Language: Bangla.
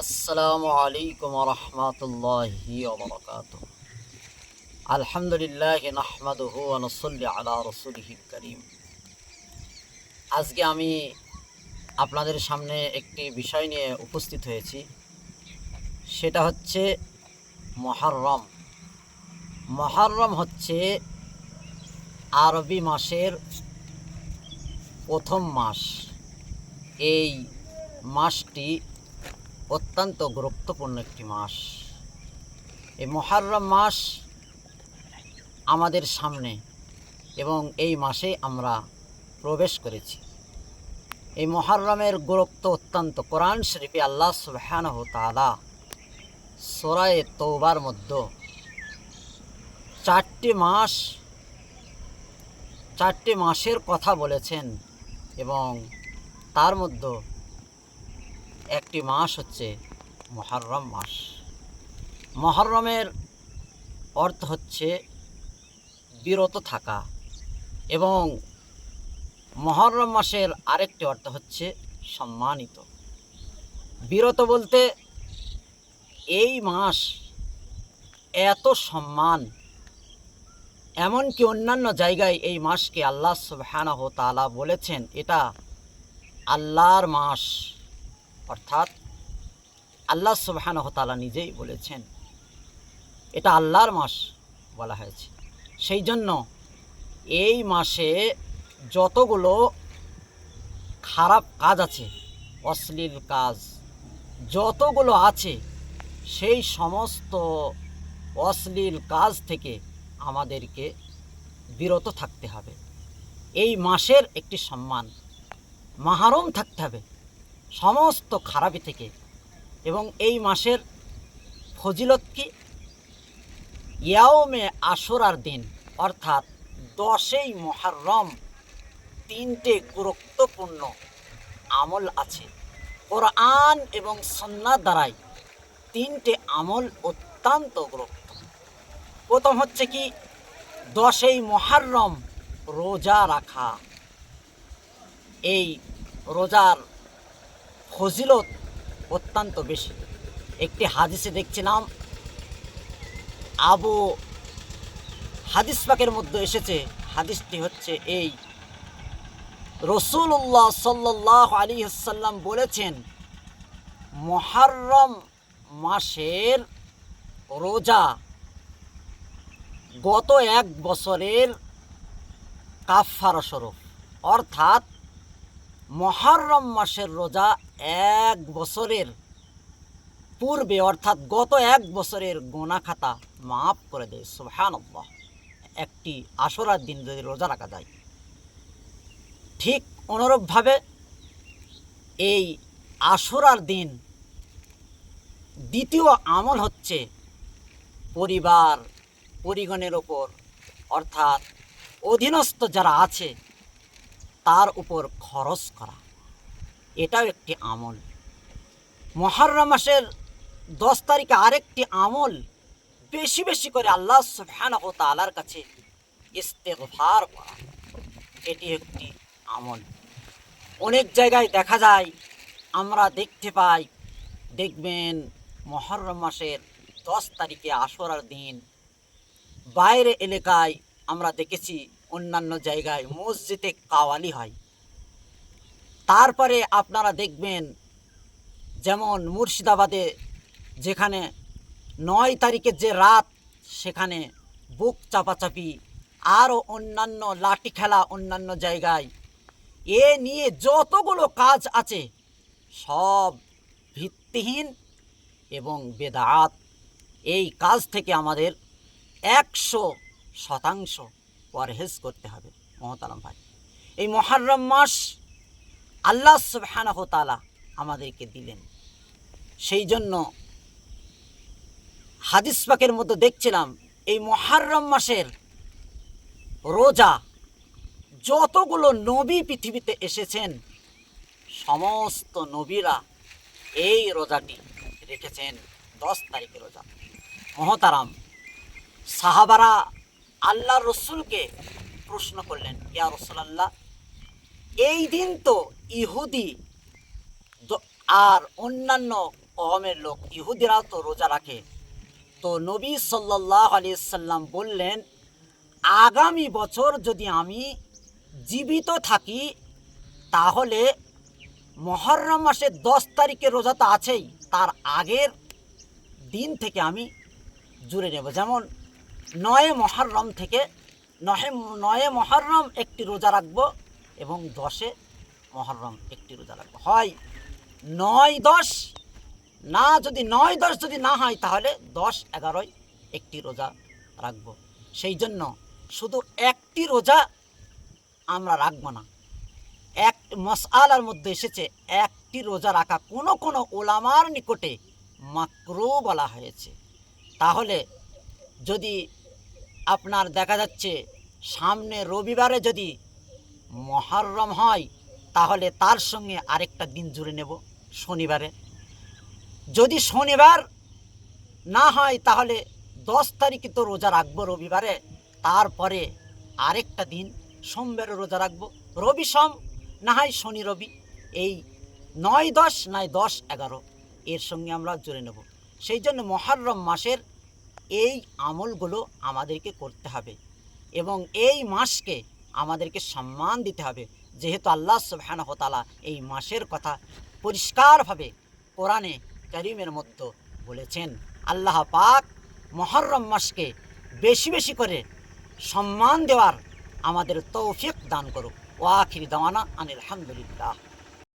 আসসালামু আলাইকুম রহমতুল্লাহি আলহামদুলিল্লাহ নাহমাদুহু ওয়া নুসাল্লি আলা রাসূলিহিল করিম আজকে আমি আপনাদের সামনে একটি বিষয় নিয়ে উপস্থিত হয়েছি। সেটা হচ্ছে মহরম মহরম হচ্ছে আরবি মাসের প্রথম মাস। এই মাসটি অত্যন্ত গুরুত্বপূর্ণ একটি মাস। এই মহারম মাস আমাদের সামনে এবং এই মাসে আমরা প্রবেশ করেছি। এই মহারমের গুরুত্ব অত্যন্ত। কোরআন শরীফে আল্লাহ সুবহানাহু তাআলা সোরায়ে তৌবার মধ্যে চারটি মাস, চারটি মাসের কথা বলেছেন এবং তার মধ্যে একটি মাস হচ্ছে মহরম মাস। মহরমের অর্থ হচ্ছে বিরত থাকা এবং মহরম মাসের আরেকটি অর্থ হচ্ছে সম্মানিত। বিরত বলতে এই মাস এত সম্মান, এমনকি অন্যান্য জায়গায় এই মাসকে আল্লাহ সুবহানাহ তাআলা বলেছেন, এটা আল্লাহর মাস। অর্থাৎ আল্লাহ সুবহানাহু তাআলা নিজেই বলেছেন, এটা আল্লাহর মাস বলা হয়েছে। সেই জন্য এই মাসে যতগুলো খারাপ কাজ আছে, অশ্লীল কাজ, যতগুলো আছে, সেই সমস্ত অশ্লীল কাজ থেকে আমাদেরকে বিরত থাকতে হবে। এই মাসের একটি সম্মান, মাহারম থাকতে হবে। সমস্ত খারাপি থেকে। এবং এই মাসের ফজিলত কি? ইয়াওমে আশুরার দিন, অর্থাৎ দশই মহারম তিনটে গুরুত্বপূর্ণ আমল আছে। কোরআন এবং সন্না দ্বারাই তিনটে আমল অত্যন্ত গুরুত্ব প্রথম হচ্ছে কি? দশই মহারম রোজা রাখা। এই রোজার ফজিলত অত্যন্ত বেশি। একটি হাদিসে দেখছিলাম, আবু হাদিস পাকের মধ্যে এসেছে, হাদিসটি হচ্ছে এই। রসুল্লাহ সাল্লাহ আলী সাল্লাম বলেছেন মহারম মাসের রোজা গত এক বছরের কাফারা স্বরূপ। অর্থাৎ মহারম মাসের রোজা এক বছরের পূর্বে, অর্থাৎ গত এক বছরের গোনা খাতা মাফ করে দেয়। সুবহান একটি আসরার দিন যদি রোজা রাখা যায়। ঠিক অনুরূপভাবে এই আসরার দিন দ্বিতীয় আমল হচ্ছে পরিবার পরিগণের ওপর অর্থাৎ অধীনস্থ যারা আছে তার উপর খরচ করা। এটাও একটি আমল। মহরম মাসের দশ তারিখে আরেকটি আমল বেশি বেশি করে আল্লাহ সুবহানাহু তাআলার কাছে ইস্তেগফার করা। এটি একটি আমল। অনেক জায়গায় দেখা যায়, আমরা দেখতে পাই, দেখবেন মহরম মাসের দশ তারিখে আসরার দিন বাইরে এলাকায় আমরা দেখেছি অন্যান্য জায়গায় মসজিদে কাওয়ালি হয়। তারপরে আপনারা দেখবেন, যেমন মুর্শিদাবাদে যেখানে নয় তারিখের যে রাত, সেখানে বুক চাপাচাপি, আরও অন্যান্য লাঠি খেলা অন্যান্য জায়গায়। এ নিয়ে যতগুলো কাজ আছে, সব ভিত্তিহীন এবং বেদাত। এই কাজ থেকে আমাদের একশো শতাংশ পরহেজ করতে হবে মহতারাম ভাই এই মহারম মাস আল্লাহ সুবহানাহ তাআলা আমাদেরকে দিলেন। সেই জন্য হাদিস পাকের মধ্যে দেখছিলাম, এই মহারম মাসের রোজা যতগুলো নবী পৃথিবীতে এসেছেন, সমস্ত নবীরা এই রোজাটি রেখেছেন, দশ তারিখের রোজা। মহতারাম সাহাবারা আল্লাহ রসুলকে প্রশ্ন করলেন, ইয়া রসুলাল্লাহ, এই দিন তো ইহুদি আর অন্যান্য কমের লোক ইহুদিরা তো রোজা রাখে। তো নবী সাল্লাহ আলি সাল্লাম বললেন, আগামী বছর যদি আমি জীবিত থাকি, তাহলে মহরম মাসের দশ তারিখে রোজা তো আছেই, তার আগের দিন থেকে আমি জুড়ে নেব। যেমন নয় মহরম থেকে নহে নয়ে মহরম একটি রোজা রাখব এবং দশে মহরম একটি রোজা রাখব। হয় নয় দশ, না যদি নয় দশ যদি না হয় তাহলে দশ এগারোয় একটি রোজা রাখব। সেই জন্য শুধু একটি রোজা আমরা রাখব না। এক মশআলার মধ্যে এসেছে, একটি রোজা রাখা কোনো কোনো ওলামার নিকটে মাকরু বলা হয়েছে। তাহলে যদি আপনার দেখা যাচ্ছে, সামনে রবিবারে যদি মহরম হয়, তাহলে তার সঙ্গে আরেকটা দিন জুড়ে নেব, শনিবারে। যদি শনিবার না হয়, তাহলে দশ তারিখে তো রোজা রাখব রবিবারে, তারপরে আরেকটা দিন সোমবারে রোজা রাখব। রবি সোম, না হয় শনি রবি, এই নয় দশ নয় দশ, এগারো, এর সঙ্গে আমরা জুড়ে নেব। সেই জন্য মহরম মাসের এই আমলগুলো আমাদেরকে করতে হবে এবং এই মাসকে আমাদেরকে সম্মান দিতে হবে। যেহেতু আল্লাহ সুবহানাহু ওয়া এই মাসের কথা পরিষ্কারভাবে কোরআনে করিমের মধ্যে বলেছেন। আল্লাহ পাক মহরম মাসকে বেশি বেশি করে সম্মান দেওয়ার আমাদের তৌফিক দান করুক। ওয়াখির দাওয়ানা আনিল আলহামদুলিল্লাহ